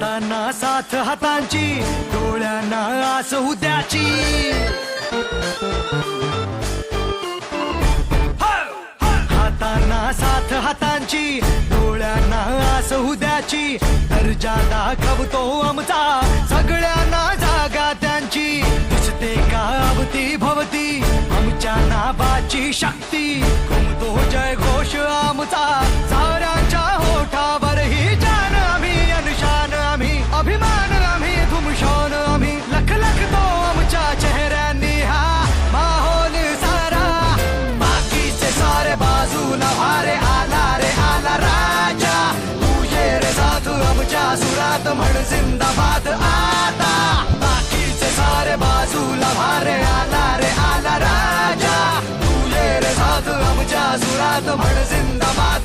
साथ हातांची डोळ्यांना आस उद्याची. हातांना साथ हातांची डोळ्यांना आस उद्याची. दर्जा दाखवतो आमचा सगळ्यांना जागा त्यांची. दिसते का अवती भवती आमच्या नावाची शक्ती. घुमतो सुरात म्हण जिंदाबाद. आता बाकीचे सारे बाजूला भारे आला रे आला राजा. तुझे रे साधू आमच्या सुरात म्हण जिंदाबाद.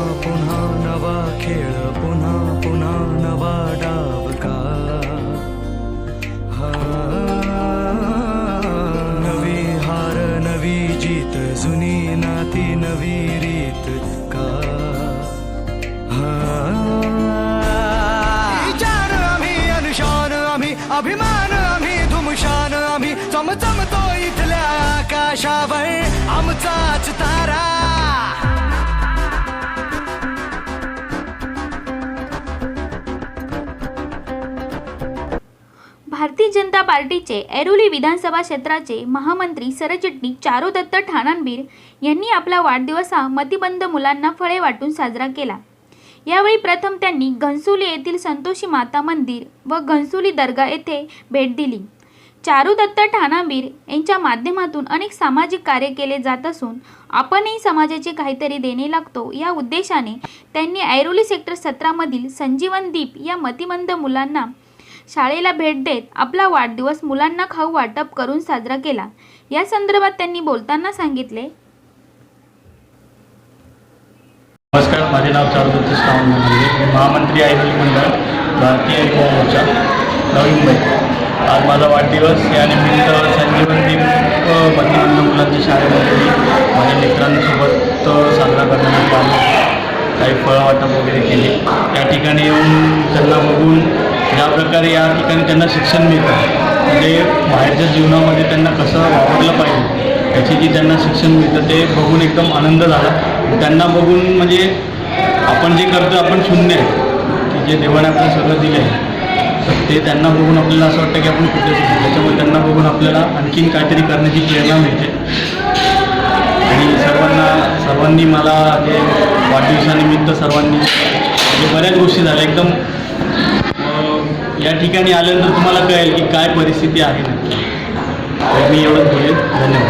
पुन्हा पुन्हा नवा खेळ पुन्हा पुन्हा नवा डाव का हा. नवी हार नवी जीत जुनी नाती नवी रीत का हा. विचार आम्ही अनुशान आम्ही अभिमान आम्ही धुमशान आम्ही चमचमतो इथल्या आकाशावर आमचाच ता भारतीय जनता पार्टीचे ऐरोली विधानसभा क्षेत्राचे महामंत्री सरचिटणीस चारुदत्त ठाणांबीर यांनी आपला वाढदिवस हा मतिबंध मुलांना फळे वाटून साजरा केला. यावेळी प्रथम त्यांनी घनसुली येथील संतोषी माता मंदिर व घनसुली दर्गा येथे भेट दिली. चारू दत्त ठाणांबीर यांच्या माध्यमातून अनेक सामाजिक कार्य केले जात असून आपणही समाजाचे काहीतरी देणे लागतो या उद्देशाने त्यांनी ऐरोली सेक्टर सतरामधील संजीवन दीप या मतिमंद मुलांना शाळेला भेट देत आपला वाढदिवस मुलांना खाऊ वाटप करून साजरा केला. या संदर्भात त्यांनी बोलताना सांगितले. नमस्कार माझे नाव चारुदत्त श्रावण मी महामंत्री आयुर्वेदिक मंडळ भारतीय युवा मोर्चा नवी मुंबई. आज माझा वाढदिवस यानिमित्त संजीवनदीप मध्यमंद मुलांच्या शाळेमध्ये माझ्या मित्रांसोबत साजरा करण्यात आला. काही फळं वाटप वगैरे केले. त्या ठिकाणी येऊन त्यांना बघून ज्या प्रकारे या ठिकाणी त्यांना शिक्षण मिळतं म्हणजे बाहेरच्या जीवनामध्ये त्यांना कसं वापरलं पाहिजे याची जी त्यांना शिक्षण मिळतं ते बघून एकदम आनंद झाला. त्यांना बघून म्हणजे आपण जे करतो आपण शून्य आहे. की जे देवाने आपल्याला सगळं दिलं आहे तर ते त्यांना बघून आपल्याला असं वाटतं की आपण कुठे त्याच्यामुळे त्यांना बघून आपल्याला आणखीन काहीतरी करण्याची प्रेरणा मिळते. आणि सर्वांना सर्वांनी मला जे वाढदिवसानिमित्त सर्वांनी म्हणजे बऱ्याच गोष्टी झाल्या. एकदम या ठिकाणी आल्यानंतर तुम्हाला कळेल की काय परिस्थिती आहे. मी एवढंच बोलेल. धन्यवाद.